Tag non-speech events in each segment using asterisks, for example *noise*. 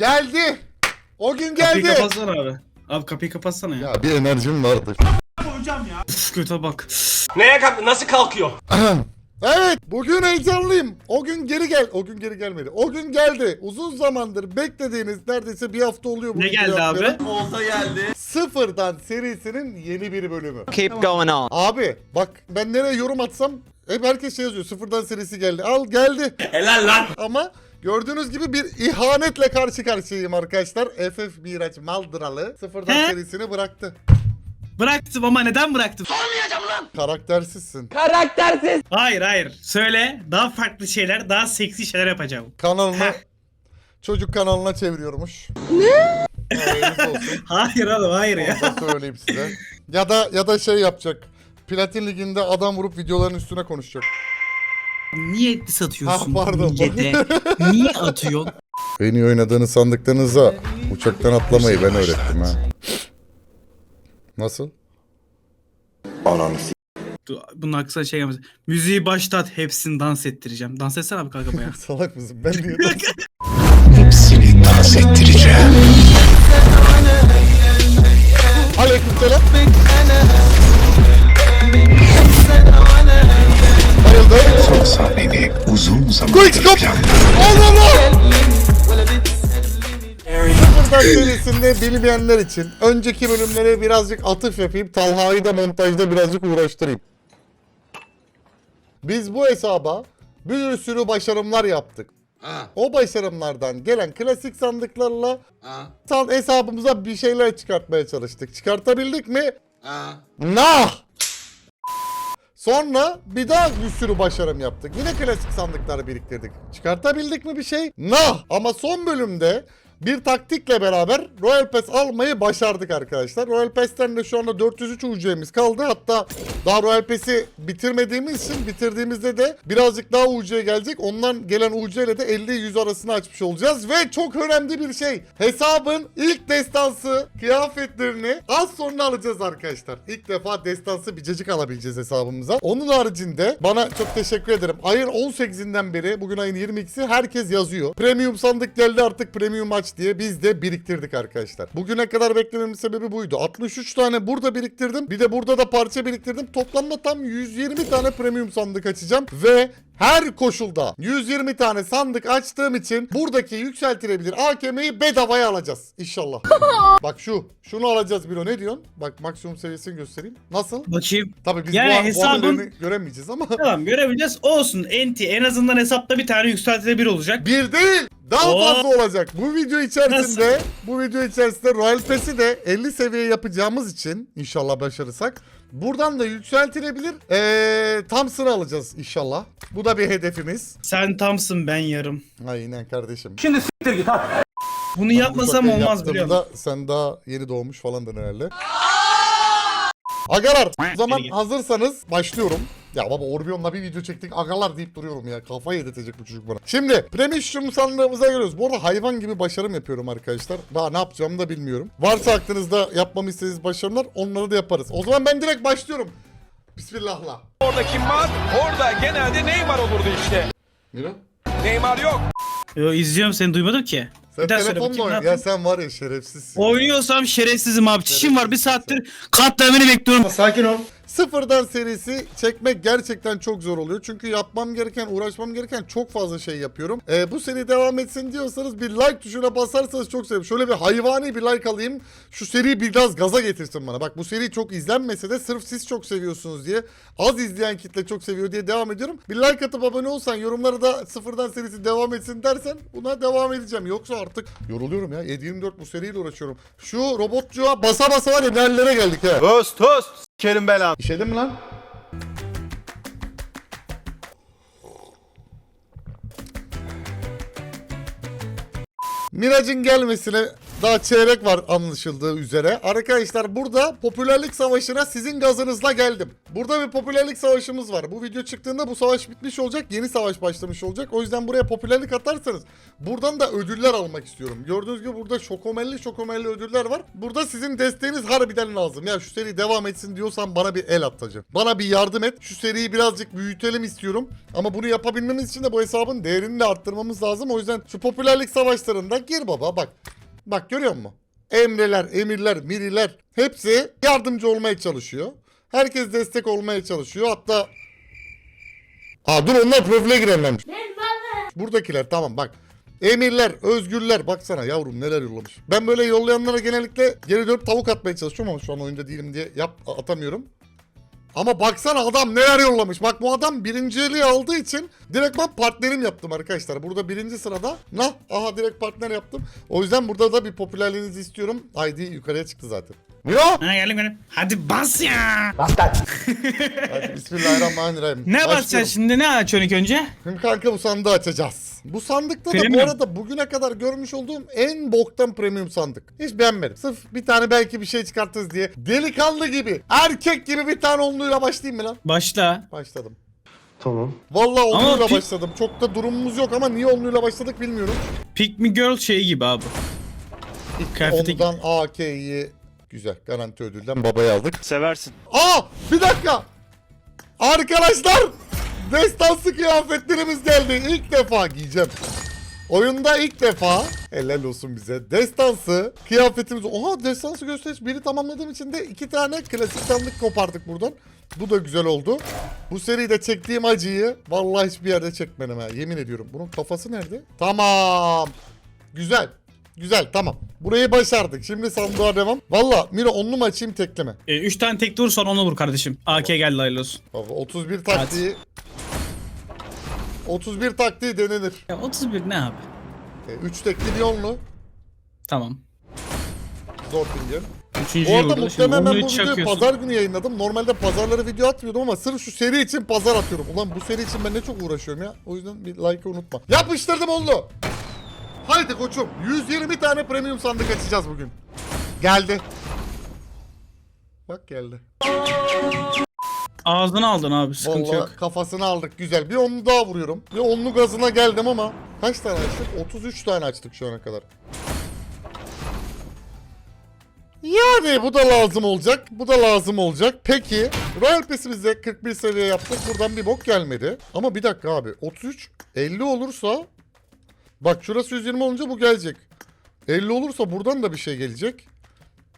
Geldi. O gün Kapıyı geldi. kapatsana abi. Abi kapıyı kapatsana ya. Ya bir enerjim vardı. Uf, göte bak. Neye kalk nasıl kalkıyor? Evet bugün heyecanlıyım. O gün geri gel. O gün geri gelmedi. O gün geldi. Uzun zamandır beklediğiniz neredeyse bir hafta oluyor. bu Ne geldi abi? Olta geldi. Sıfırdan serisinin yeni bir bölümü. Keep going on. Abi bak ben nereye yorum atsam hep herkes şey yazıyor. Sıfırdan serisi geldi. Al geldi. Helal lan. Ama gördüğünüz gibi bir ihanetle karşı karşıyayım arkadaşlar. FF Miraç Maldıralı sıfırdan He? serisini bıraktı. Bıraktım ama neden bıraktım? Karaktersizsin. Hayır hayır. Söyle. Daha farklı şeyler, daha seksi şeyler yapacağım. Kanalını çocuk kanalına çeviriyormuş. Ne? *laughs* Hayır oğlum hayır ya. Onu da söyleyeyim size. Ya da ya da şey yapacak. Platin liginde adam vurup videoların üstüne konuşacak. Niye etli satıyorsun? Ah, pardon. Gecede? Niye atıyorsun? *laughs* En iyi oynadığını sandıklarınıza uçaktan atlamayı ben öğrettim ha. Nasıl? Dur, Bunun hakkında şey yapacağım. Müziği başlat hepsini dans ettireceğim. Dans etsene abi kanka bayağı. *laughs* Salak mısın? Ben *laughs* niye Aleykümselam. Son sahneni uzun zaman. Sıfırdan serisinde bilmeyenler için önceki bölümlere birazcık atıf yapayım. Talha'yı da montajda birazcık uğraştırayım. Biz bu hesaba bir sürü başarımlar yaptık. O başarımlardan gelen klasik sandıklarla san hesabımıza bir şeyler çıkartmaya çalıştık. Çıkartabildik mi? Nah! Sonra bir daha bir sürü başarım yaptık. Yine klasik sandıkları biriktirdik. Çıkartabildik mi bir şey? Nah! Ama son bölümde bir taktikle beraber Royal Pass almayı başardık arkadaşlar. Royal Pass'ten de şu anda 403 UC'miz kaldı. Hatta daha Royal Pass'i bitirmediğimiz için bitirdiğimizde de birazcık daha UC gelecek. Ondan gelen UC ile de 50-100 arasını açmış olacağız. Ve çok önemli bir şey. Hesabın ilk destansı kıyafetlerini az sonra alacağız arkadaşlar. İlk defa destansı bir cacık alabileceğiz hesabımıza. Onun haricinde bana çok teşekkür ederim. Ayın 18'inden beri bugün ayın 22'si herkes yazıyor. Premium sandık geldi artık premium aç diye biz de biriktirdik arkadaşlar. Bugüne kadar beklememin sebebi buydu. 63 tane burada biriktirdim. Bir de burada da parça biriktirdim. Toplamda tam 120 tane premium sandık açacağım ve her koşulda 120 tane sandık açtığım için buradaki yükseltilebilir AKM'yi bedavaya alacağız inşallah. *laughs* Bak şu. Şunu alacağız Bilo. Ne diyorsun? Bak maksimum seviyesini göstereyim. Nasıl? Bakayım. Tabii biz Yani bu, bu hesabın- haberlerini göremeyeceğiz ama. Tamam görebileceğiz. Olsun. Enti en azından hesapta bir tane yükseltilebilir olacak. Bir değil. Daha Oo. fazla olacak. Bu video içerisinde bu video içerisinde Royal Pass'i de 50 seviye yapacağımız için inşallah başarırsak buradan da yükseltilebilir. Ee, tam sıra alacağız inşallah. Bu da bir hedefimiz. Sen tamsın ben yarım. Aynen kardeşim. Bunu yapmasam olmaz biliyor musun? yaptığımda Sen daha yeni doğmuş falandın herhalde. Agalar o zaman hazırsanız başlıyorum. Ya baba Orbion'la bir video çektik agalar deyip duruyorum ya. Kafayı yedirtecek bu çocuk bana. Şimdi Premium sandığımıza geliyoruz. Bu arada hayvan gibi başarım yapıyorum arkadaşlar. Daha ne yapacağımı da bilmiyorum. Varsa aklınızda yapmamı istediğiniz başarımlar onları da yaparız. O zaman ben direkt başlıyorum. Bismillahla. Orada kim var? Orada genelde Neymar olurdu işte. Mira. Neymar yok. Yo izliyorum seni duymadım ki. Sen Bir daha söyle telefonla bakayım, ne oyna. Ya yapayım? sen var ya şerefsizsin. Oynuyorsam şerefsizim abi. Çişim var bir saattir katlemini bekliyorum. Sakin ol. Sıfırdan serisi çekmek gerçekten çok zor oluyor. Çünkü yapmam gereken, uğraşmam gereken çok fazla şey yapıyorum. Ee, bu seri devam etsin diyorsanız bir like tuşuna basarsanız çok sevinirim. Şöyle bir hayvani bir like alayım. Şu seriyi biraz gaza getirsin bana. Bak bu seri çok izlenmese de sırf siz çok seviyorsunuz diye. Az izleyen kitle çok seviyor diye devam ediyorum. Bir like atıp abone olsan yorumlara da sıfırdan serisi devam etsin dersen buna devam edeceğim. Yoksa artık yoruluyorum ya. 7-24 bu seriyle uğraşıyorum. Şu robotçuğa basa basa var ya nerelere geldik ha. Tost tost. Kerim belan. İşedin mi lan? Miraç'ın gelmesine Daha çeyrek var anlaşıldığı üzere. Arkadaşlar burada popülerlik savaşına sizin gazınızla geldim. Burada bir popülerlik savaşımız var. Bu video çıktığında bu savaş bitmiş olacak. Yeni savaş başlamış olacak. O yüzden buraya popülerlik atarsanız buradan da ödüller almak istiyorum. Gördüğünüz gibi burada şokomelli şokomelli ödüller var. Burada sizin desteğiniz harbiden lazım. Ya şu seri devam etsin diyorsan bana bir el at. Bana bir yardım et. Şu seriyi birazcık büyütelim istiyorum. Ama bunu yapabilmemiz için de bu hesabın değerini de arttırmamız lazım. O yüzden şu popülerlik savaşlarında gir baba bak. Bak görüyor musun? Emreler, emirler, miriler hepsi yardımcı olmaya çalışıyor. Herkes destek olmaya çalışıyor. Hatta Aa dur onlar profile girenlermiş. Buradakiler tamam bak. Emirler, özgürler baksana yavrum neler yollamış. Ben böyle yollayanlara genellikle geri dönüp tavuk atmaya çalışıyorum ama şu an oyunda değilim diye yap atamıyorum. Ama baksana adam neler yollamış. Bak bu adam birinciliği aldığı için direkt ben partnerim yaptım arkadaşlar. Burada birinci sırada. Nah aha direkt partner yaptım. O yüzden burada da bir popülerliğinizi istiyorum. ID yukarıya çıktı zaten. Miro! Ha geldim geldim. Hadi bas ya. *laughs* Hadi bismillahirrahmanirrahim. Ne Başlıyorum. basacaksın şimdi? Ne açıyorsun ilk önce? Şimdi kanka bu sandığı açacağız. Bu sandıkta da bu Premium. arada bugüne kadar görmüş olduğum en boktan premium sandık. Hiç beğenmedim. Sırf bir tane belki bir şey çıkartırız diye. Delikanlı gibi, erkek gibi bir tane onluyla başlayayım mı lan? Başla. Başladım. Tamam. Vallahi Ama onluyla başladım. Çok da durumumuz yok ama niye onluyla başladık bilmiyorum. Pick me girl şeyi gibi abi. Kıyafeti Ondan AK'yi güzel garanti ödülden babaya aldık. Seversin. Aa bir dakika. Arkadaşlar destansı kıyafetlerimiz geldi. İlk defa giyeceğim. Oyunda ilk defa helal olsun bize. Destansı kıyafetimiz. Oha destansı gösteriş biri tamamladığım için de iki tane klasik sandık kopardık buradan. Bu da güzel oldu. Bu seride çektiğim acıyı vallahi hiçbir yerde çekmedim ha. Yemin ediyorum. Bunun kafası nerede? Tamam. Güzel. Güzel tamam. Burayı başardık. Şimdi sandığa devam. Valla Miro onlu mu açayım tekleme? 3 tane tek dur sonra onu vur kardeşim. AK geldi hayırlı olsun. Baba 31 taktiği 31 taktiği denenir. Ya 31 ne abi? 3 tekli bir onlu. Tamam. Zor. Bu Üçüncüyü arada vurdu. Şimdi muhtemelen ben onu bu videoyu çakıyorsun. pazar günü yayınladım. Normalde pazarları video atmıyordum ama sırf şu seri için pazar atıyorum. Ulan bu seri için ben ne çok uğraşıyorum ya. O yüzden bir like'ı unutma. Yapıştırdım onlu. Haydi koçum. 120 tane premium sandık açacağız bugün. Geldi. Bak geldi. Ağzını aldın abi sıkıntı Vallahi yok. kafasını aldık güzel. Bir onlu daha vuruyorum. Bir onlu gazına geldim ama kaç tane açtık? 33 tane açtık şu ana kadar. Yani bu da lazım olacak. Bu da lazım olacak. Peki Royal Pass'imizde 41 seviye yaptık. Buradan bir bok gelmedi. Ama bir dakika abi. 33 50 olursa bak şurası 120 olunca bu gelecek. 50 olursa buradan da bir şey gelecek.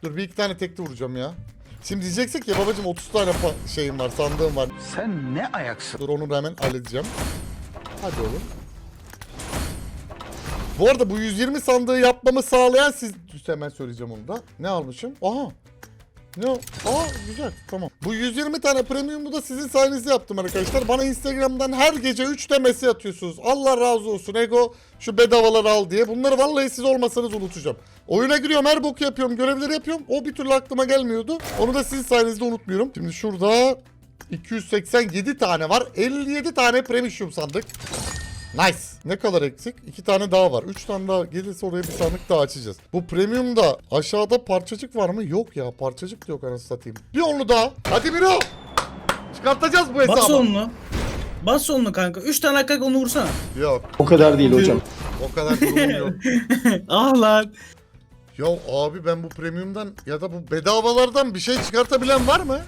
Dur bir iki tane tekli vuracağım ya. Şimdi diyeceksin ki babacım 30 tane şeyim var sandığım var. Sen ne ayaksın? Dur onu da hemen halledeceğim. Hadi oğlum. Bu arada bu 120 sandığı yapmamı sağlayan siz... Hemen söyleyeceğim onu da. Ne almışım? Aha. Ne o? Aa güzel tamam. Bu 120 tane premium'u da sizin sayenizde yaptım arkadaşlar. Bana Instagram'dan her gece 3 demesi atıyorsunuz. Allah razı olsun Ego şu bedavaları al diye. Bunları vallahi siz olmasanız unutacağım. Oyuna giriyorum her boku yapıyorum görevleri yapıyorum. O bir türlü aklıma gelmiyordu. Onu da sizin sayenizde unutmuyorum. Şimdi şurada 287 tane var. 57 tane premium sandık. Nice. Ne kadar eksik? İki tane daha var. Üç tane daha gelirse oraya bir sandık daha açacağız. Bu premiumda aşağıda parçacık var mı? Yok ya parçacık da yok anasını satayım. Bir onlu daha. Hadi Miro. Çıkartacağız bu hesabı. Bas onlu. Bas onlu kanka. 3 tane hakikaten onu vursana. Yok O kadar değil hocam. o kadar durumum yok. *laughs* ah lan. Ya abi ben bu premiumdan ya da bu bedavalardan bir şey çıkartabilen var mı?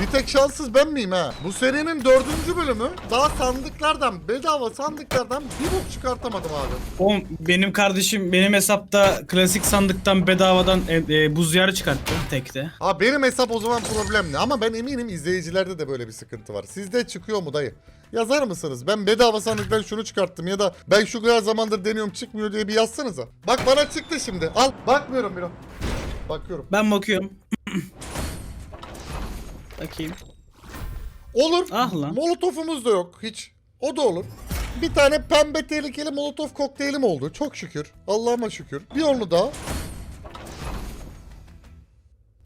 Bir tek şanssız ben miyim ha? Bu serinin dördüncü bölümü daha sandıklardan, bedava sandıklardan bir bok çıkartamadım abi. Oğlum benim kardeşim benim hesapta klasik sandıktan bedavadan e, e, buz yarı çıkarttı tekte. Abi benim hesap o zaman problemli ama ben eminim izleyicilerde de böyle bir sıkıntı var. Sizde çıkıyor mu dayı? Yazar mısınız? Ben bedava sandıktan şunu çıkarttım ya da ben şu kadar zamandır deniyorum çıkmıyor diye bir yazsanıza. Bak bana çıktı şimdi. Al. Bakmıyorum Miro. Bakıyorum. Ben bakıyorum. *clears throat* Bakayım. Olur. Ah lan. Molotofumuz da yok hiç. O da olur. Bir tane pembe tehlikeli molotof kokteylim oldu. Çok şükür. Allah'ıma şükür. Bir onu daha.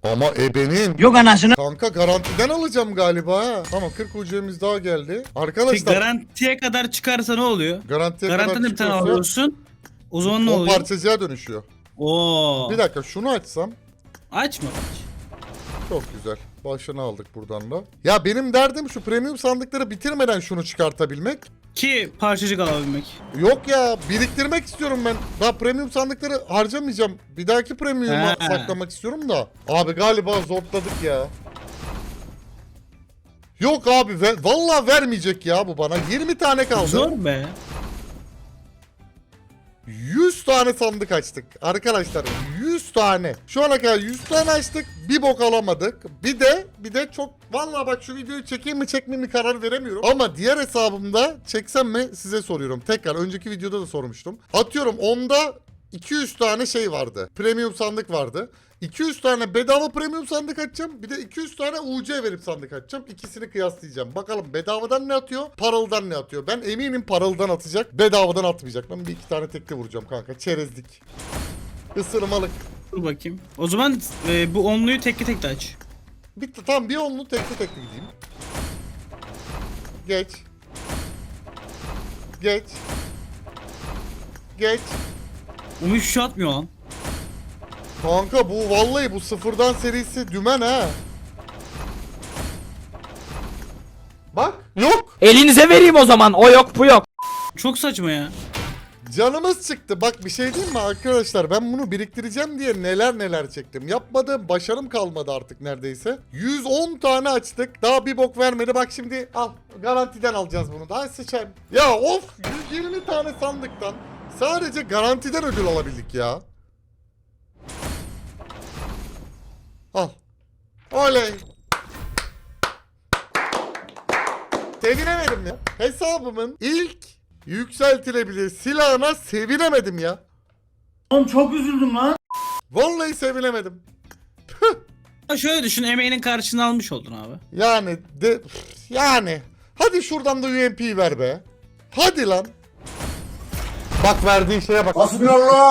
Ama ebenin. Yok anasını. Kanka garantiden alacağım galiba ha. Tamam 40 ucumuz daha geldi. Arkadaşlar garantiye kadar çıkarsa ne oluyor? garantiye kadar Garantiden bir tane çıkıyorsa alıyorsun. O zaman ne o oluyor? parçacığa dönüşüyor. Oo. Bir dakika şunu açsam Açma aç. çok güzel. Başını aldık buradan da. Ya benim derdim şu premium sandıkları bitirmeden şunu çıkartabilmek. Ki parçacık alabilmek. Yok ya biriktirmek istiyorum ben. Daha premium sandıkları harcamayacağım. Bir dahaki premium'a He. saklamak istiyorum da. Abi galiba zorladık ya. Yok abi ve, vallahi vermeyecek ya bu bana. 20 tane kaldı. Zor be. 100 tane sandık açtık. Arkadaşlar 100 tane. Şu ana kadar 100 tane açtık. Bir bok alamadık. Bir de bir de çok vallahi bak şu videoyu çekeyim mi çekmeyeyim mi karar veremiyorum. Ama diğer hesabımda çeksem mi size soruyorum. Tekrar önceki videoda da sormuştum. Atıyorum onda 200 tane şey vardı. Premium sandık vardı. 200 tane bedava premium sandık açacağım. Bir de 200 tane UC verip sandık açacağım. İkisini kıyaslayacağım. Bakalım bedavadan ne atıyor, paralıdan ne atıyor. Ben eminim paralıdan atacak, bedavadan atmayacak. Ben bir iki tane tekli vuracağım kanka. Çerezlik. Isırmalık. Dur bakayım. O zaman e, bu onluyu tekli tekli aç. Bir, tamam bir onlu tekli tekli gideyim. Geç. Geç. Geç. Onu hiç şey atmıyor lan. Kanka bu vallahi bu sıfırdan serisi dümen ha. Bak yok. Elinize vereyim o zaman. O yok bu yok. Çok saçma ya. Canımız çıktı. Bak bir şey diyeyim mi arkadaşlar? Ben bunu biriktireceğim diye neler neler çektim. Yapmadığım başarım kalmadı artık neredeyse. 110 tane açtık. Daha bir bok vermedi. Bak şimdi al. Garantiden alacağız bunu. Daha sıçayım. Ya of 120 tane sandıktan sadece garantiden ödül alabildik ya. Al. Oley. Sevinemedim ya. Hesabımın ilk yükseltilebilir silahına sevinemedim ya. Oğlum çok üzüldüm lan. Vallahi sevinemedim. Şöyle düşün emeğinin karşılığını almış oldun abi. Yani de yani hadi şuradan da UMP ver be. Hadi lan. Bak verdiğin şeye bak.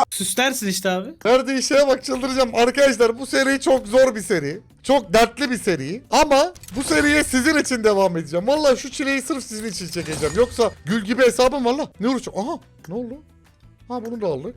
Süslersin işte abi. Verdiği şeye bak çıldıracağım. Arkadaşlar bu seri çok zor bir seri. Çok dertli bir seri. Ama bu seriye sizin için devam edeceğim. Vallahi şu çileyi sırf sizin için çekeceğim. Yoksa gül gibi hesabım var lan. Ne uğraşacağım? Aha ne oldu? Ha bunu da aldık.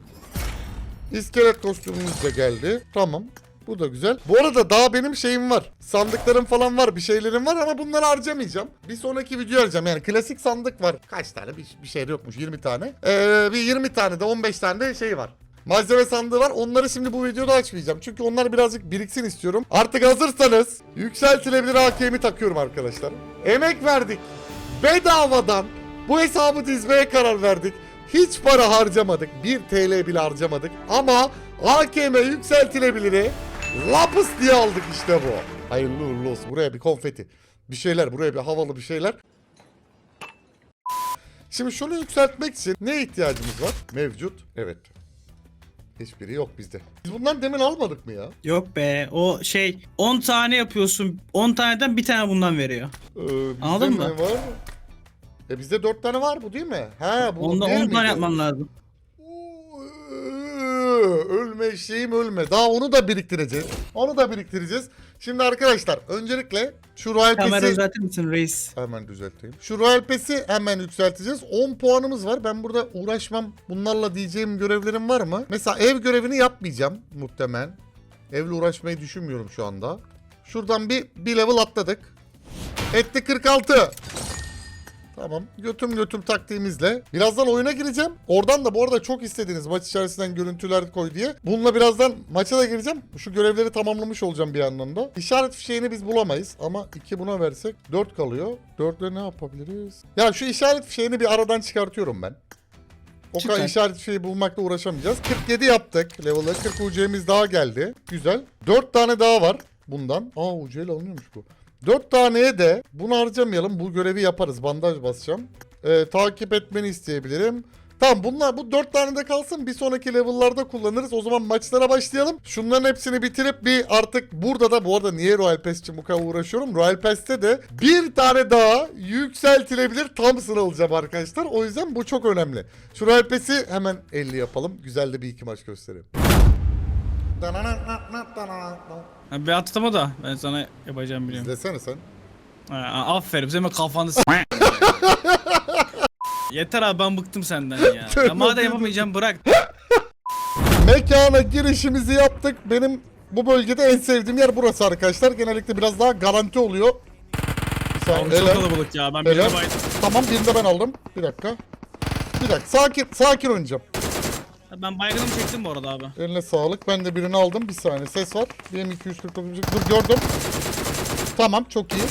İskelet kostümümüz de geldi. Tamam. Bu da güzel. Bu arada daha benim şeyim var. Sandıklarım falan var. Bir şeylerim var ama bunları harcamayacağım. Bir sonraki video harcayacağım. Yani klasik sandık var. Kaç tane? Bir, bir şey yokmuş. 20 tane. Ee, bir 20 tane de 15 tane de şey var. Malzeme sandığı var. Onları şimdi bu videoda açmayacağım. Çünkü onlar birazcık biriksin istiyorum. Artık hazırsanız yükseltilebilir AKM'i takıyorum arkadaşlar. Emek verdik. Bedavadan bu hesabı dizmeye karar verdik. Hiç para harcamadık. 1 TL bile harcamadık. Ama AKM yükseltilebiliri lapıs diye aldık işte bu. Hayırlı uğurlu olsun. Buraya bir konfeti. Bir şeyler. Buraya bir havalı bir şeyler. Şimdi şunu yükseltmek için ne ihtiyacımız var? Mevcut. Evet. Hiçbiri yok bizde. Biz bundan demin almadık mı ya? Yok be o şey 10 tane yapıyorsun 10 taneden bir tane bundan veriyor. Ee, bizde mi mı? Var? E bizde 4 tane var bu değil mi? Ha bu Onda diğer 10 miydi? tane yapman lazım. Ölme şeyim ölme. Daha onu da biriktireceğiz. Onu da biriktireceğiz. Şimdi arkadaşlar öncelikle şu Royal Kamera Pass'i düzeltir misin reis? hemen düzelteyim. Şu Royal Pass'i hemen yükselteceğiz. 10 puanımız var. Ben burada uğraşmam. Bunlarla diyeceğim görevlerim var mı? Mesela ev görevini yapmayacağım muhtemelen. Evle uğraşmayı düşünmüyorum şu anda. Şuradan bir, bir level atladık. Etti 46. Tamam. Götüm götüm taktiğimizle. Birazdan oyuna gireceğim. Oradan da bu arada çok istediğiniz maç içerisinden görüntüler koy diye. Bununla birazdan maça da gireceğim. Şu görevleri tamamlamış olacağım bir yandan da. İşaret fişeğini biz bulamayız. Ama 2 buna versek 4 kalıyor. 4'le ne yapabiliriz? Ya şu işaret fişeğini bir aradan çıkartıyorum ben. O kadar işaret fişeği bulmakla uğraşamayacağız. 47 yaptık level'ı. 40 UC'miz daha geldi. Güzel. 4 tane daha var bundan. Aa UC ile alınıyormuş bu. 4 taneye de bunu harcamayalım. Bu görevi yaparız. Bandaj basacağım. Ee, takip etmeni isteyebilirim. Tamam bunlar bu 4 tane de kalsın. Bir sonraki level'larda kullanırız. O zaman maçlara başlayalım. Şunların hepsini bitirip bir artık burada da bu arada niye Royal Pass için bu kadar uğraşıyorum? Royal Pass'te de bir tane daha yükseltilebilir Thompson alacağım arkadaşlar. O yüzden bu çok önemli. Şu Royal Pass'i hemen 50 yapalım. Güzel de bir iki maç göstereyim. Ha, bir atlatama da ben sana yapacağım biliyorum. İzlesene sen. Ha, aferin sen hemen kafanı s- *laughs* Yeter abi ben bıktım senden ya. *laughs* ya madem yapamayacağım bırak. *laughs* Mekana girişimizi yaptık. Benim bu bölgede en sevdiğim yer burası arkadaşlar. Genellikle biraz daha garanti oluyor. Bir saniye, Abi çok helal. kalabalık ya. Ben birine baydım. Tamam birini de ben aldım. Bir dakika. Bir dakika. Sakin, sakin oynayacağım. Ben baygınımı çektim bu arada abi. Eline sağlık. Ben de birini aldım. Bir saniye. Ses var. Benim 249. Dur gördüm. Tamam çok iyi.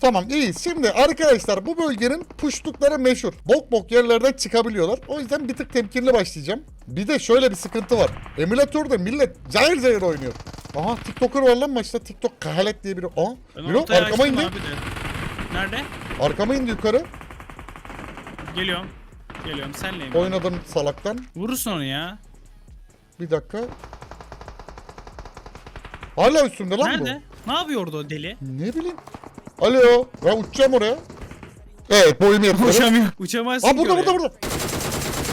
Tamam iyiyiz. Şimdi arkadaşlar bu bölgenin puşlukları meşhur. Bok bok yerlerden çıkabiliyorlar. O yüzden bir tık temkinli başlayacağım. Bir de şöyle bir sıkıntı var. Emülatörde millet cayır cayır oynuyor. Aha TikToker var lan maçta. TikTok kahalet diye biri. Yürü ortaya arkama indi. Nerede? Arkama indi yukarı. Geliyorum. Geliyorum. Senleyim. Oynadım salaktan. Vurursun onu ya. Bir dakika. Hala üstümde lan Nerede? Ne yapıyordu o deli? bu. Ne bileyim. Alo. Ben uçacağım oraya. Evet boyumu *laughs* yapıyorum. Uçamıyor. Uçamazsın Aa ki burada burada burada.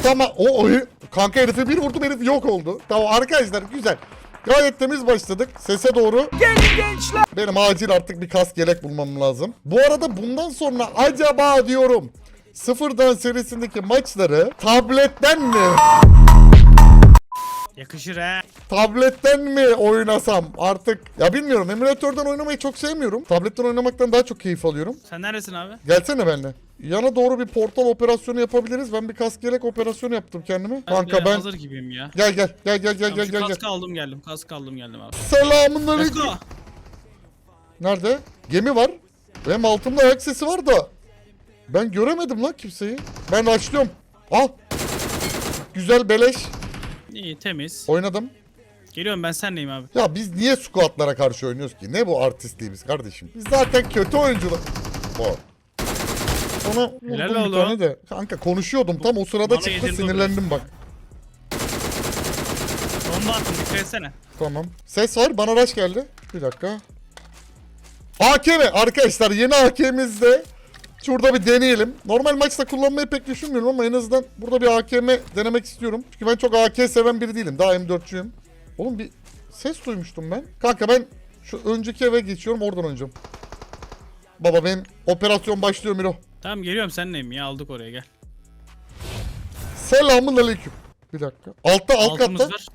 Tamam o, o kanka herife bir vurdum herif yok oldu. Tamam arkadaşlar güzel. Gayet temiz başladık. Sese doğru. Benim acil artık bir kas yelek bulmam lazım. Bu arada bundan sonra acaba diyorum sıfırdan serisindeki maçları tabletten mi Yakışır he. tabletten mi oynasam artık ya bilmiyorum emülatörden oynamayı çok sevmiyorum. Tabletten oynamaktan daha çok keyif alıyorum. Sen neredesin abi? Gelsene benimle. Yana doğru bir portal operasyonu yapabiliriz. Ben bir kask yelek operasyonu yaptım kendime. Kanka ben hazır gibiyim ya. gel gel gel gel gel gel gel gel. kaskı aldım geldim. Kaskı aldım geldim abi. Selamun Let's aleyküm. go. Nerede? Gemi var. Benim altımda ayak sesi var da. Ben göremedim lan kimseyi. Ben açlıyorum. Al. Güzel beleş. İyi temiz. Oynadım. Geliyorum ben senleyim abi. Ya biz niye squatlara karşı oynuyoruz ki? Ne bu artistliğimiz kardeşim? Biz zaten kötü oyuncular. Bu. Ona Helal vurdum bir oğlum. tane de. Kanka konuşuyordum tam o sırada Bana çıktı yedirdi sinirlendim bak. Bomba attım dikkat etsene. Tamam. Ses var bana rush geldi. Bir dakika. AKM arkadaşlar yeni AK'mizde şurada bir deneyelim. Normal maçta kullanmayı pek düşünmüyorum ama en azından burada bir AKM denemek istiyorum. Çünkü ben çok AK seven biri değilim. Daha M4'çüyüm. Oğlum bir ses duymuştum ben. Kanka ben şu önceki eve geçiyorum oradan oynayacağım. Baba benim operasyon başlıyor Miro. Tamam geliyorum senleyim ya aldık oraya gel. Selamun aleyküm. Bir dakika. Altta alt Altımız katta. var.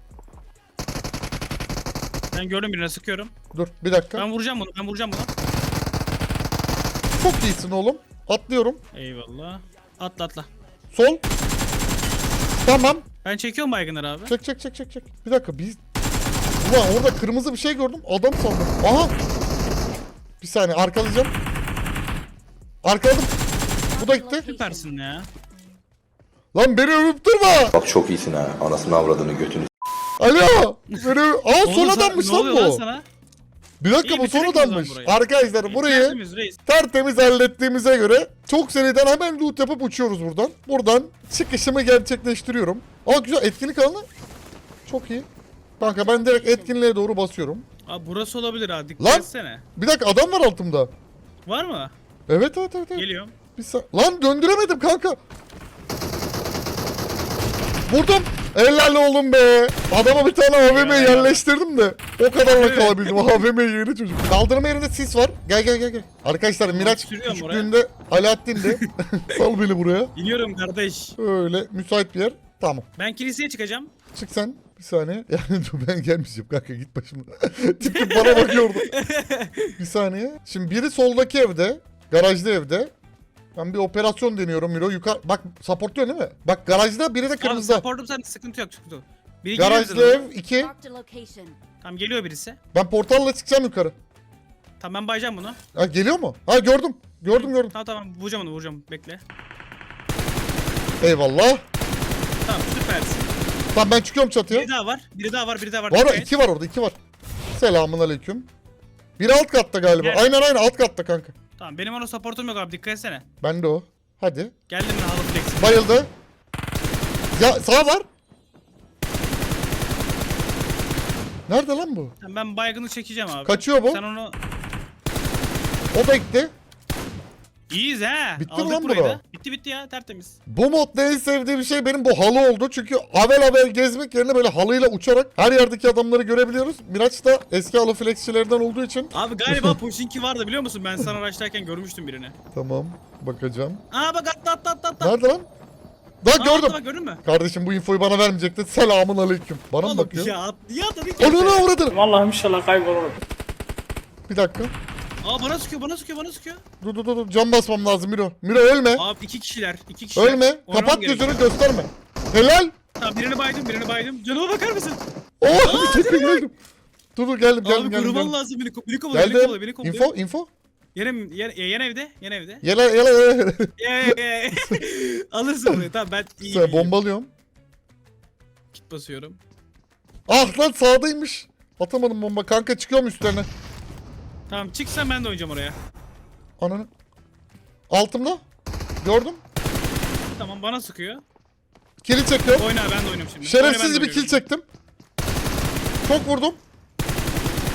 Ben gördüm birine sıkıyorum. Dur bir dakika. Ben vuracağım bunu ben vuracağım bunu. Çok iyisin oğlum. Atlıyorum. Eyvallah. Atla atla. Sol. Tamam. Ben çekiyorum baygınları abi. Çek çek çek çek çek. Bir dakika biz... Ulan orada kırmızı bir şey gördüm. Adam sandım. Aha. Bir saniye arkalayacağım. Arkaladım. Bu da gitti. Süpersin ya. Lan beni övüp durma. Bak çok iyisin ha. Anasını avradını götünü Alo. Beni... Aa son sen- adammış ne lan oluyor lan bu. sana? Bir dakika İyi, bu son bitirelim o zaman burayı. Arkadaşlar burayı Tertemiz reis. tertemiz hallettiğimize göre çok seriden hemen loot yapıp uçuyoruz buradan. Buradan çıkışımı gerçekleştiriyorum. Aa güzel etkinlik alanı. Çok iyi. Kanka ben direkt etkinliğe doğru basıyorum. Abi burası olabilir ha dikkat Lan! etsene. Bir dakika adam var altımda. Var mı? Evet evet evet. evet. Geliyorum. Bir sa- Lan döndüremedim kanka. Vurdum. Helal oğlum be. Adama bir tane AVM yerleştirdim de. O kadarla *laughs* kalabildim. AVM yeni çocuk. Kaldırma yerinde sis var. Gel gel gel gel. Arkadaşlar Miraç küçüklüğünde Alaaddin'di. *laughs* Sal beni buraya. İniyorum kardeş. Öyle müsait bir yer. Tamam. Ben kiliseye çıkacağım. Çık sen. Bir saniye. *laughs* Yani ben gelmeyeceğim kanka git başımda. tip bana bakıyordu. bir saniye. Şimdi biri soldaki evde. Garajlı evde. Ben bir operasyon deniyorum Miro. Yukarı bak supportluyor değil mi? Bak garajda biri de Abi kırmızıda. supportum sen sıkıntı yok yok. Biri Garajlı ev 2. Marked a location. Tamam geliyor birisi. Ben portalla çıkacağım yukarı. Tamam ben bayacağım bunu. Ha geliyor mu? Ha gördüm. Gördüm gördüm. Tamam tamam vuracağım onu vuracağım. Bekle. Eyvallah. Tamam süpersin. Tamam ben çıkıyorum çatıya. Biri daha var. Biri daha var. Biri daha var. Var Dikkat iki var orada iki var. Selamun aleyküm. Biri alt katta galiba. Nerede? Aynen aynen alt katta kanka. Tamam benim ona supportum yok abi dikkat etsene. Ben de o. Hadi. Geldim ben halı flex'e. Bayıldı. Ya sağ var. Nerede lan bu? Tamam, ben baygını çekeceğim abi. Kaçıyor bu. Sen onu... O gitti. İyiyiz he. Bitti mi Aldık lan burayı bura? da. Bitti bitti ya tertemiz. Bu modda en sevdiğim şey benim bu halı oldu. Çünkü avel avel gezmek yerine böyle halıyla uçarak her yerdeki adamları görebiliyoruz. Miraç da eski halı flexçilerden olduğu için. Abi galiba *laughs* Pochinki vardı biliyor musun? Ben sana araçtayken görmüştüm birini. Tamam bakacağım. Aa bak atla atla atla atla. Nerede lan? Lan Aa, gördüm. Bak gördün mü? Kardeşim bu infoyu bana vermeyecektin. Selamun aleyküm. Bana mı Oğlum bakıyor? ya ya tabii ki. Onu ne uğradın? Vallahi inşallah kaybolur. Bir dakika. Aa bana sıkıyor bana sıkıyor bana sıkıyor. Dur dur dur. Cam basmam lazım Miro. Miro ölme. Abi iki kişiler iki kişiler. Ölme. Oynamam Kapat gerekiyor. gözünü gösterme. Helal. Tamam birini baydım birini baydım. Canıma bakar mısın? Oh teşekkür geldim. Dur dur geldim geldim Abi geldim. koruman geldim. lazım beni. Beni kovala beni kovala beni Geldim. Info info. Yine, yine evde yine evde. Yele yele yele. Ye, ye, ye. Alırsın bunu tamam ben iyi Sen bombalıyorum. Kit basıyorum. Ah lan sağdaymış. Atamadım bomba. Kanka çıkıyorum üstlerine. Tamam çıksan ben de oynayacağım oraya. Ananı. Altımda. Gördüm. Tamam bana sıkıyor. Kili çekiyorum. Oyna ben de oynuyorum şimdi. Oyna, ben Şerefsiz bir kill oynuyorum. çektim. Çok vurdum.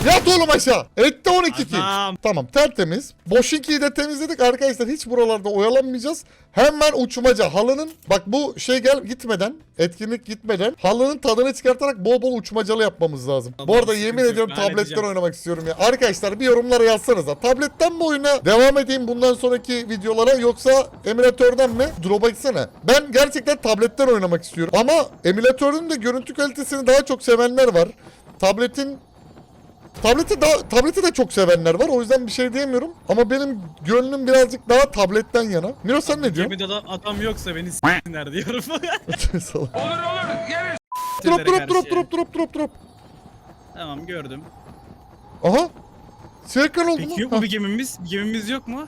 Yat oğlum aşağı. Etti 12 kill. Adam. Tamam tertemiz. Boşinki'yi de temizledik arkadaşlar. Hiç buralarda oyalanmayacağız. Hemen uçmaca. Halının bak bu şey gel gitmeden etkinlik gitmeden halının tadını çıkartarak bol bol uçmacalı yapmamız lazım. Bu Tamam, arada sıkıntı yemin ediyorum Ben tabletten halledeceğim. oynamak istiyorum ya. Arkadaşlar bir yorumlara yazsanıza. Tabletten mi oyuna devam edeyim bundan sonraki videolara yoksa emülatörden mi? Drop'a gitsene. Ben gerçekten tabletten oynamak istiyorum. Ama emülatörün de görüntü kalitesini daha çok sevenler var. Tabletin Tableti daha tableti de çok sevenler var. O yüzden bir şey diyemiyorum. Ama benim gönlüm birazcık daha tabletten yana. Miro sen ne diyorsun? Gemide adam, adam yoksa beni s**sinler diyorum. *laughs* Olur olur yeriz. drop drop drop drop drop drop drop. tamam gördüm. Aha. Serkan oldu Peki mu? yok Ha, bir gemimiz? Bir gemimiz yok mu?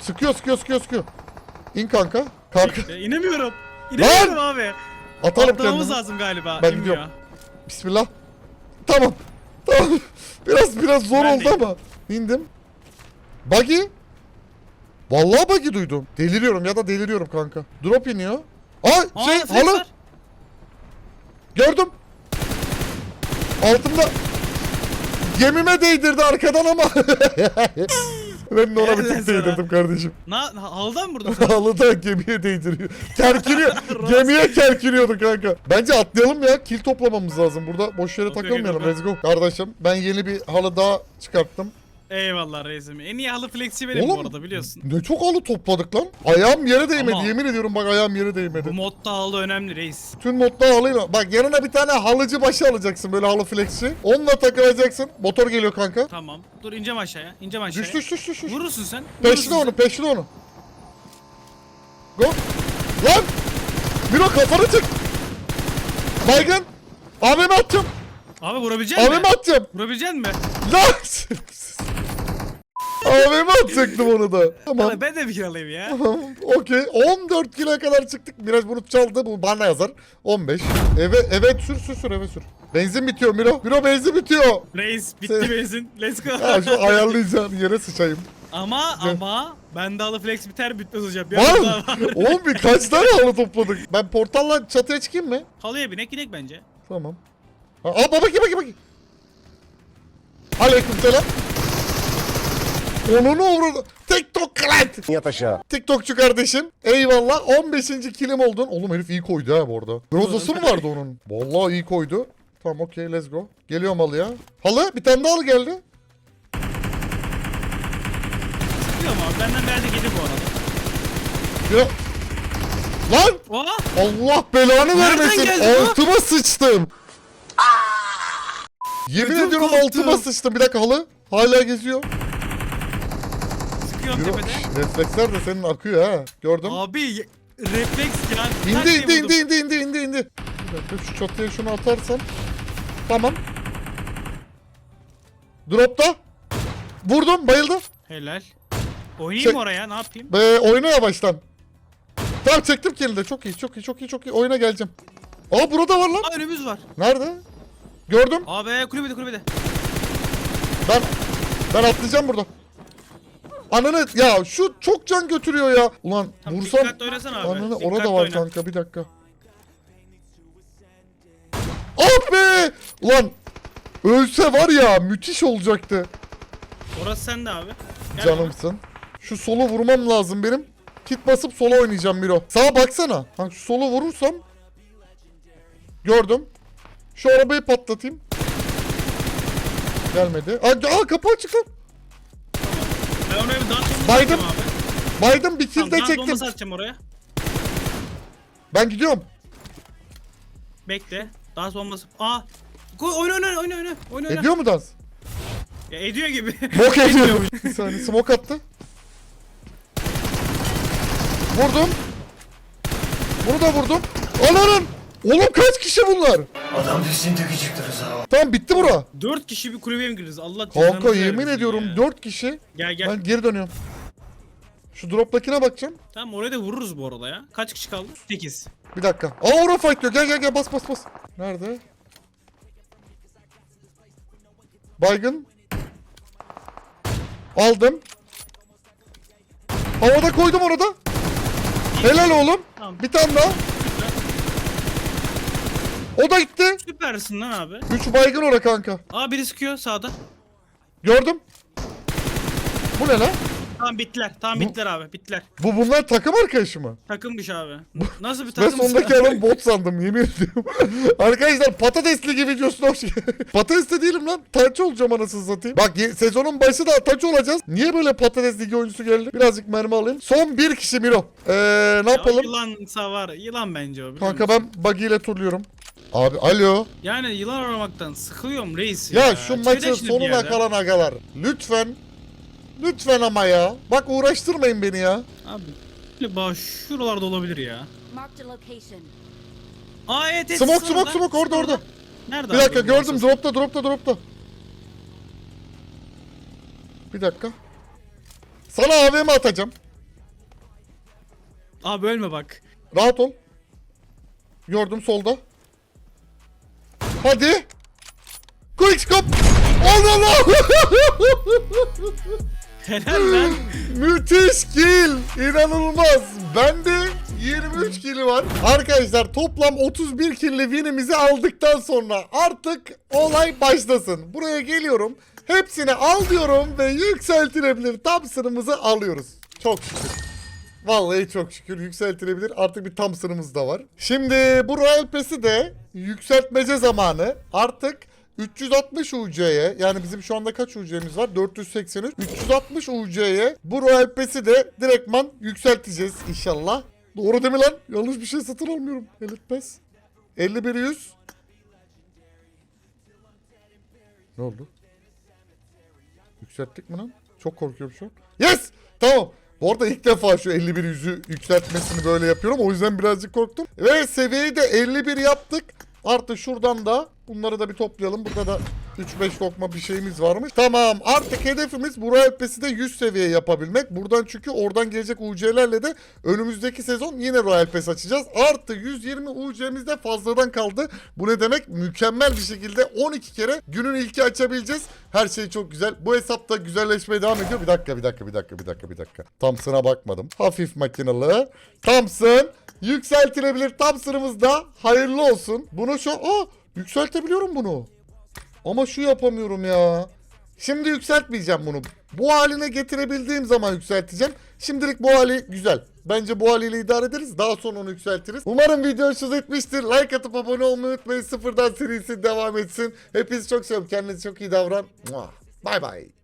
Sıkıyor sıkıyor sıkıyor sıkıyor. İn kanka. Kanka. E, inemiyorum. İnemiyorum abi. Atalım Atlamamız kendini. lazım galiba. Ben İnmiyor. gidiyorum. Bismillah. Tamam. *laughs* Biraz biraz zor Ben oldu de- ama. İndim. Buggy. Vallahi buggy duydum. Deliriyorum ya da deliriyorum kanka. Drop iniyor. Aa Aa, şey halı. var. Gördüm. Altımda. Gemime değdirdi arkadan ama. *laughs* ben de ona bir sana. değdirdim kardeşim. Na, halıdan mı burada? Halıda gemiye değdiriyor. Kerkiniyor. *laughs* gemiye kerkiniyordu kanka. Bence atlayalım ya. Kil toplamamız lazım. Burada boş yere takılmayalım. Let's go. Kardeşim ben yeni bir halı daha çıkarttım. Eyvallah reisim. En iyi halı flexi benim bu Oğlum arada biliyorsun. ne çok halı topladık lan. Ayağım yere değmedi. Ama- Yemin ediyorum bak ayağım yere Bu değmedi. modda halı önemli reis. Tüm modda halıyla. Bak yanına bir tane halıcı başı alacaksın böyle halı flexi. Onunla takılacaksın. Motor geliyor kanka. Tamam. Dur ineceğim aşağıya. İneceğim aşağıya. Düş düş düş düş. düş. Vurursun sen. Peşle vurursun onu peşle onu. Go. Lan. Miro kafanı çık. Baygın. AVM atacağım. Abi vurabilecek misin? AVM atacağım. Vurabilecek misin? Lan. *laughs* AVM atacaktım onu da. Tamam. Abi ben de bir kiralayayım ya. Tamam, Okey. 14 kilo kadar çıktık. Biraz bunu çaldı. Bu bana yazar. 15. Eve evet sür sür sür eve sür. Benzin bitiyor Miro. Miro benzin bitiyor. Reis bitti Sen- benzin. Let's go. Ya şu ayarlayacağım yere sıçayım. ama ama ben de flex biter bitmez hocam. Bir Var halı mı? daha var. *laughs* Oğlum birkaç tane halı topladık. Ben portalla çatıya çıkayım mı? Halıya binek inek bence. Tamam. Ha, Aa baba ki bak bak. Aleyküm selam. Onu ne uğradı? TikTok klat. Yat aşağı. TikTokçu kardeşim. Eyvallah. 15. kilim oldun. Oğlum herif iyi koydu ha bu arada. Grozası mı vardı onun? Vallahi iyi koydu. Tamam okey let's go. Geliyorum halıya. Halı bir tane daha halı geldi. Sıkıyorum abi. Benden yerde gelir bu arada. Ya. Lan Oha! Allah belanı Nereden vermesin. geldi bu? Altıma sıçtım. Yemin Ödüm ediyorum koptu. altıma sıçtım. Bir dakika halı. Hala geziyor. Sıkıyorum Yürü. tepede. Refleksler de senin akıyor ha. Gördüm. Abi ye- refleks ya. İndi diye indi vurdum. indi indi indi indi indi. Bir dakika şu çatıya şunu atarsam. Tamam. Dropta. Vurdum bayıldı. Helal. Oynayayım Şey- mı oraya ne yapayım? Be, oyna yavaştan. Tamam çektim kilini de. Çok iyi çok iyi çok iyi çok iyi. Oyuna geleceğim. Aa burada var lan. Aa önümüz var. Nerede? Gördüm. Abi kulübede kulübede. Ben ben atlayacağım burada. Ananı ya şu çok can götürüyor ya. Ulan Tamam, vursam dikkatli oynasana abi. ananı Dikkatli orada var oyna. kanka bir dakika. Ah be! Ulan ölse var ya müthiş olacaktı. Orası sende abi. Gel Canımsın. Şu solu vurmam lazım benim. Kit basıp sola oynayacağım Miro. Sağa baksana. Ha, şu solu vurursam. Gördüm. Şu arabayı patlatayım. Gelmedi. Aa, aa kapı açık lan. Ben oraya bir dart bombası Baydım. atacağım abi. Baydım bir kill Tamam, de dart çektim. bombası atacağım oraya. Ben gidiyorum. Bekle. Sonra olmasın. Aa. Koy oyna oyna oyna oyna. Oyna oyna. Ediyor mu dans? Ya ediyor gibi. Bok *laughs* ediyor. bir saniye smoke attı. Vurdum. Bunu da vurdum. Ananın. Oğlum kaç kişi bunlar? Adam bizim Tamam bitti bura. 4 kişi bir kulübeye mi gireriz? Allah cezanı Kanka yemin vermesin ediyorum ya. 4 kişi. Gel gel. Ben geri dönüyorum. Şu drop'takine bakacağım. Tamam oraya da vururuz bu arada ya. Kaç kişi kaldı? 8. Bir dakika. Aa ora fight diyor. Gel gel gel bas bas bas. Nerede? Baygın. Aldım. Havada koydum orada. Helal oğlum. Tamam. Bir tane daha. O da gitti. Süpersin lan abi. 3 baygın ora kanka. Aa biri sıkıyor sağda. Gördüm. Bu ne lan? Tamam bittiler. Tamam bittiler abi. Bittiler. Bu bunlar takım arkadaşı mı? Takımmış abi. Nasıl bir Ben takım? sondaki *laughs* adam bot sandım yemin ediyorum. *laughs* Arkadaşlar patatesli gibi videosuna hoş *laughs* Patates de değilim lan. Taç olacağım anasını satayım. Bak ye- sezonun başı da taç olacağız. Niye böyle patates ligi oyuncusu geldi? Birazcık mermi alayım. Son bir kişi Miro. Ee, ne yapalım? Yılansa var. Yılan bence o. biliyor Kanka musun? ben buggy ile turluyorum. Abi alo. Yani yılan aramaktan sıkılıyorum reis Ya, ya. şu maçın bir sonuna kalan agalar. Lütfen. Lütfen ama ya. Bak uğraştırmayın beni ya. Abi galiba şuralarda olabilir ya. Aa evet evet. Smoke smoke smoke orada orada. Nerede Bir abi dakika bu gördüm dropta dropta dropta. Bir dakika. Sana AVM atacağım. Abi ölme bak. Rahat ol. Gördüm solda. Hadi. Quick scope. Allah *laughs* Allah. Helal lan. Müthiş kill. İnanılmaz. Bende 23 kill var. Arkadaşlar toplam 31 kill'li winimizi aldıktan sonra artık olay başlasın. Buraya geliyorum. Hepsini al diyorum ve yükseltilebilir tam sınırımızı alıyoruz. Çok şükür. Vallahi çok şükür yükseltilebilir. Artık bir tam sınırımız da var. Şimdi bu Royal Pass'i de yükseltmece zamanı. Artık 360 UC'ye yani bizim şu anda kaç UC'miz var? 483. 360 UC'ye bu Royal Pass'i de direktman yükselteceğiz inşallah. Doğru değil mi lan? Yanlış bir şey satın almıyorum. Elite Pass. 51 100. Ne oldu? Yükselttik mi lan? Çok korkuyorum şu an. Yes! Tamam. Bu arada ilk defa şu 51 yüzü yükseltmesini böyle yapıyorum. O yüzden birazcık korktum. Ve seviyeyi de 51 yaptık. Artık şuradan da bunları da bir toplayalım. Burada da 3-5 lokma bir şeyimiz varmış. Tamam artık hedefimiz bu Royal Pass'i de 100 seviye yapabilmek. Buradan çünkü oradan gelecek UC'lerle de önümüzdeki sezon yine Royal Pass açacağız. Artı 120 UC'miz de fazladan kaldı. Bu ne demek? Mükemmel bir şekilde 12 kere günün ilki açabileceğiz. Her şey çok güzel. Bu hesapta güzelleşmeye devam ediyor. Bir dakika, bir dakika, bir dakika, bir dakika, bir dakika. Thompson'a bakmadım. Hafif makinalı. Thompson yükseltilebilir. Thompson'ımız da hayırlı olsun. Bunu şu... Aa! Yükseltebiliyorum bunu. Ama şu yapamıyorum ya. Şimdi yükseltmeyeceğim bunu. Bu haline getirebildiğim zaman yükselteceğim. Şimdilik bu hali güzel. Bence bu haliyle idare ederiz. Daha sonra onu yükseltiriz. Umarım video hoşunuza gitmiştir. Like atıp abone olmayı unutmayın. Sıfırdan serisi devam etsin. Hepinizi çok seviyorum. Kendinize çok iyi davran. Bay bay.